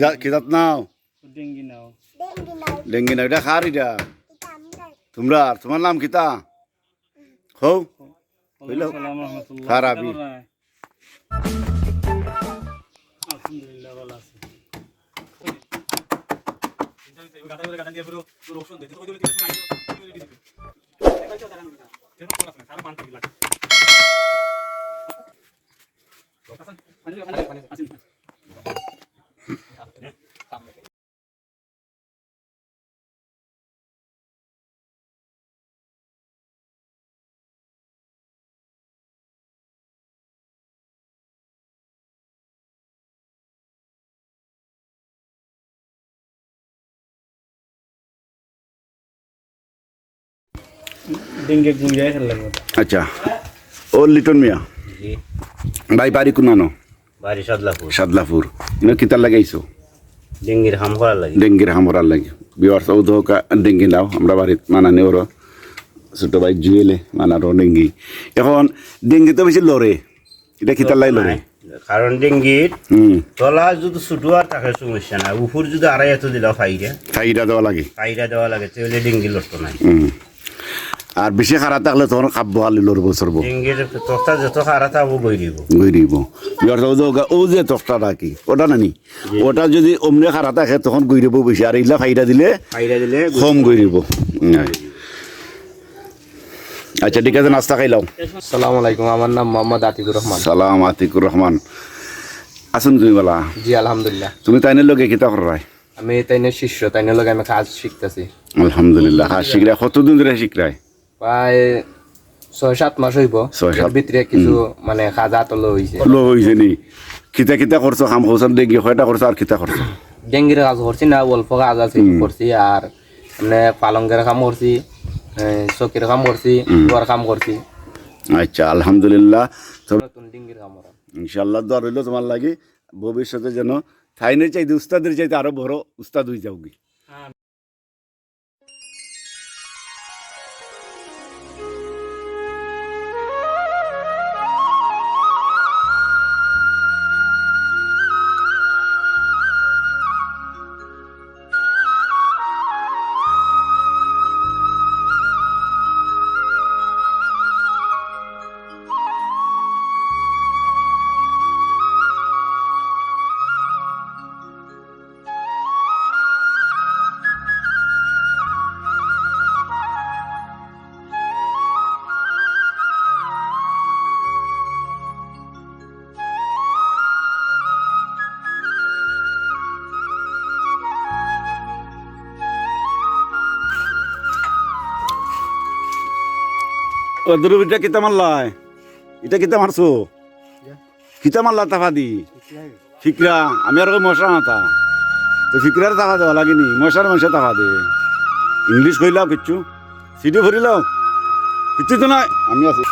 কিতা কিতাত নাও ডেঙ্গি নাও ডেঙ্গি নাও এটা খার এটা তোমরা তোমার নাম কিতা হৌ হইল সালাম রহমতুল্লাহ খারাপি আলহামদুলিল্লাহ আচ্ছা। ও লিটন মিয়া? ভাই বাড়ি কোনানো বাড়ি সাদলাপুর। সাদলাপুর। কিতার লাগাইছো ডেঙ্গির হাম করার লাগে। ডেঙ্গির হামরার লাগে। বিয়ার চৌধ ডেঙ্গি নাও আমরা বাড়িত মানানি ওর। ছোট ভাই জুয়েলে মানার ডেঙ্গি। এখন ডেঙ্গি তো বেশি লড়ে। এটা কিতার লাই লড়ে? কারণ ডেঙ্গির তলা যদি ছুটো আর থাকে সমস্যা নাই উপর যদি আড়াই এত দিলা ফাইরা ফাইরা দেওয়া লাগে। ফাইরা দেওয়া লাগে তাহলে ডেঙ্গি লড়তো নাই। হুম। আর বেশি খারাপ থাকলে তখন খাব্য খালি লড়ব সরব তক্তা যত খারা থাকব গই দিব। গই দিব। ও যে তক্তাটা কি? ওটা নানি? ওটা যদি অমনে খারাপ থাকে তখন গই দিব বেশি আর এইলা ফাইটা দিলে ফাইরা দিলে কম গই দিব। আচ্ছা ঠিক আছে নাস্তা খাইলাম সালাম আলাইকুম আমার নাম মোহাম্মদ আতিকুর রহমান। সালাম আতিকুর রহমান। আসুন তুমি বলা। জি আলহামদুলিল্লাহ। তুমি তাইনের লগে কিতা করাই আমি তাইনের শিষ্য তাইনের লগে আমি কাজ শিখতেছি। আলহামদুলিল্লাহ হাত শিখরাই কতদিন ধরে শিখরাই প্রায় ছয় সাত মাস হইব। ছয় সাত। এর ভিতরে কিছু মানে নি? কিতা কিতা করছ কাম করছ দেখি কয়টা করছ আর কিতা করছ ডেঙ্গির কাজ করছি না অল্প কাজ আছে করছি আর মানে পালঙ্গের কাম করছি এ, চকির কাম করছি কাম করছি আচ্ছা আলহামদুলিল্লাহ। তো নতুন ডিঙ্গির কাম করা ইনশাল্লাহ তোমার লাগে ভবিষ্যতে যেন থাইনের চাইতে উস্তাদের চাইতে আরও বড় উস্তাদ হয়ে যাও কি এটা কিতা মারলাই এটা কিতা মারছো কিতা মারলা তাফা দি। ফিকরা। আমি আর মশা মাথা তো ফিকরার তাফা দেওয়া লাগেনি মশার মশা তাফা দে। ইংলিশ কইলাও কিচ্ছু? সিটি ভরিলাও কিচ্ছু তো নাই। আমি আছি।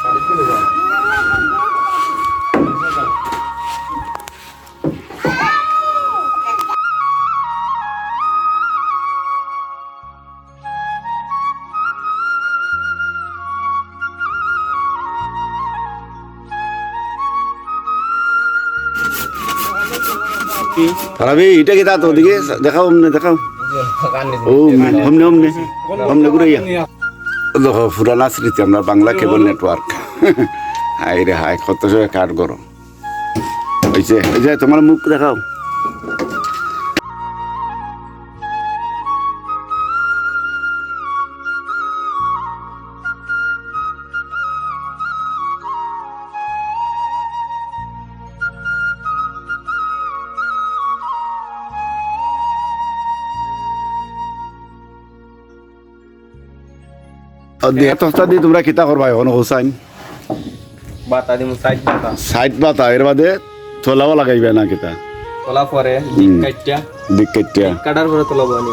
খারাপি এটা কি তা তো দিকে দেখাও অমনে, দেখাও। ও, অমনে অমনে। অমনে ঘুরাইয়া দেখো, পুরানা স্মৃতি, আমরা বাংলা কেবল নেটওয়ার্ক। হাই রে হাই কত কাট করো হয়েছে এই যে, তোমার মুখ দেখাও। এত দিয়ে তোমরা কিতা করবা এখন হোসাইন বাতা দিমু সাইড বাতা সাইড পাতা এর বাদে তোলাও লাগাইবে না কিতা তোলা পরে দিক কাটটা দিক কেটিয়া কাটার পরে তোলাবো নি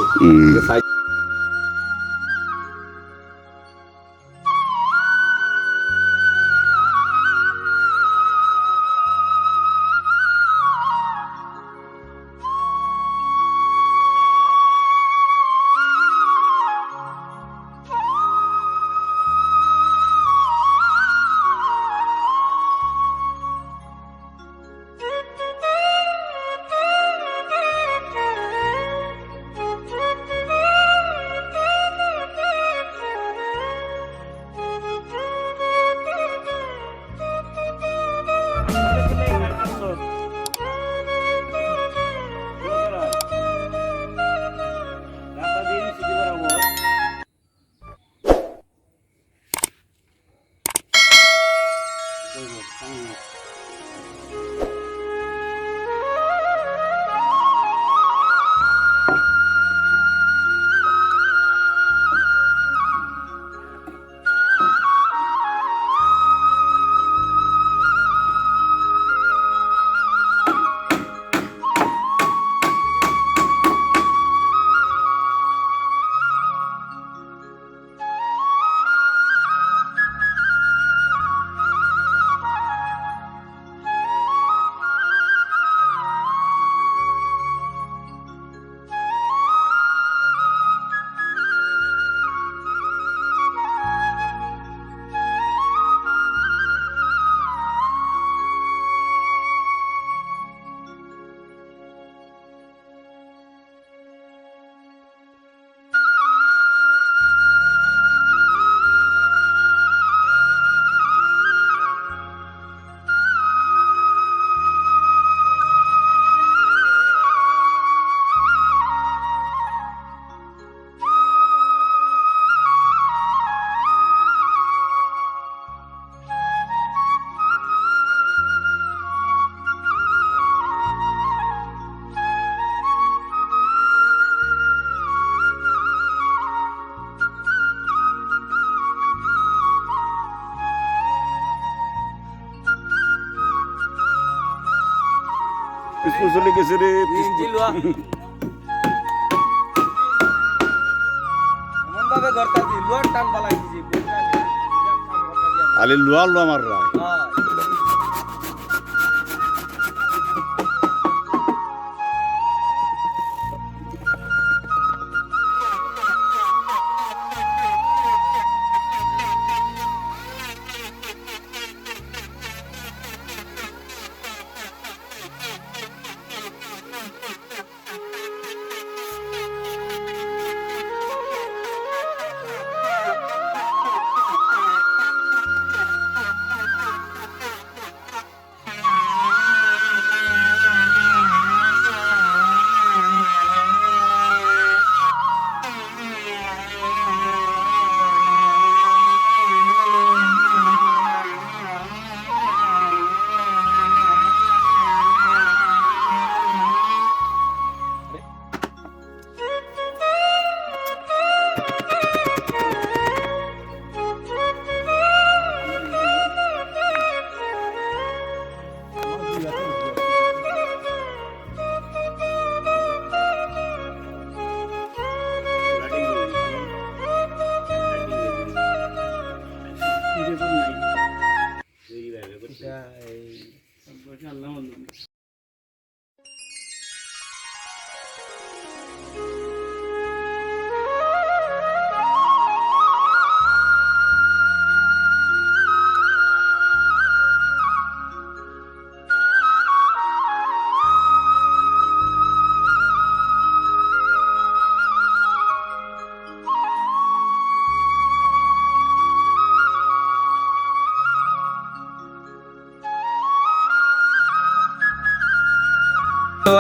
বিরাট কাম গর্তা দিয়া। আলে লোয়া। লোয়া মার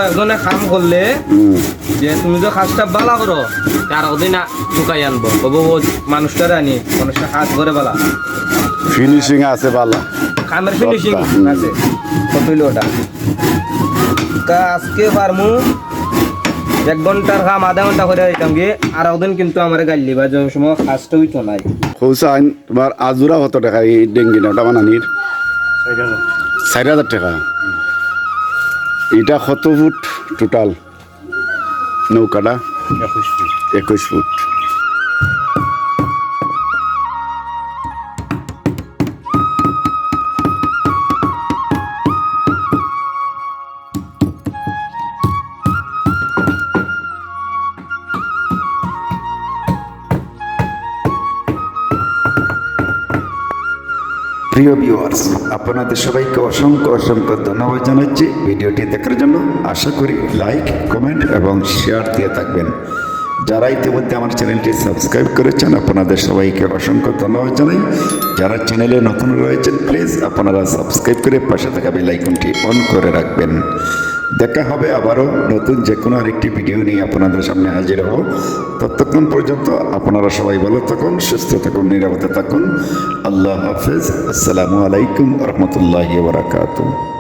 একজনে কাম করলে যে তুমি যে কাজটা বালা করো তার ওদিন ঢুকাই আনব। কব ও আনি মানুষটা কাজ করে বালা। ফিনিশিং আছে বালা। কামের ফিনিশিং আছে। কত ওটা? তা আজকে পারমু এক ঘণ্টার কাম আধা ঘণ্টা করে দিতাম গিয়ে আর ওদিন কিন্তু আমার গাল্লি বা যে সময় কাজটা হইতো নাই। হৌসাইন তোমার আজুরা কত টাকা এই ডেঙ্গি না ওটা বানানির? চার হাজার। টাকা? এটা কত ফুট টোটাল নৌকাটা? একুশ ফুট। প্রিয় ভিউয়ার্স আপনাদের সবাইকে অসংখ্য অসংখ্য ধন্যবাদ জানাচ্ছি। ভিডিওটি দেখার জন্য আশা করি লাইক কমেন্ট এবং শেয়ার দিয়ে থাকবেন। যারা ইতিমধ্যে আমার চ্যানেলটি সাবস্ক্রাইব করেছেন, আপনাদের সবাইকে অসংখ্য ধন্যবাদ জানাই। যারা চ্যানেলে নতুন রয়েছেন প্লিজ আপনারা সাবস্ক্রাইব করে পাশে থাকা বেল আইকনটি অন করে রাখবেন। দেখা হবে আবারও নতুন যে কোনো আরেকটি ভিডিও নিয়ে আপনাদের সামনে হাজির হব। ততক্ষণ পর্যন্ত আপনারা সবাই ভালো থাকুন, সুস্থ থাকুন, নিরাপদে থাকুন। আল্লাহ হাফেজ। আসসালামু আলাইকুম রহমতুল্লাহ বারাকাতুহ।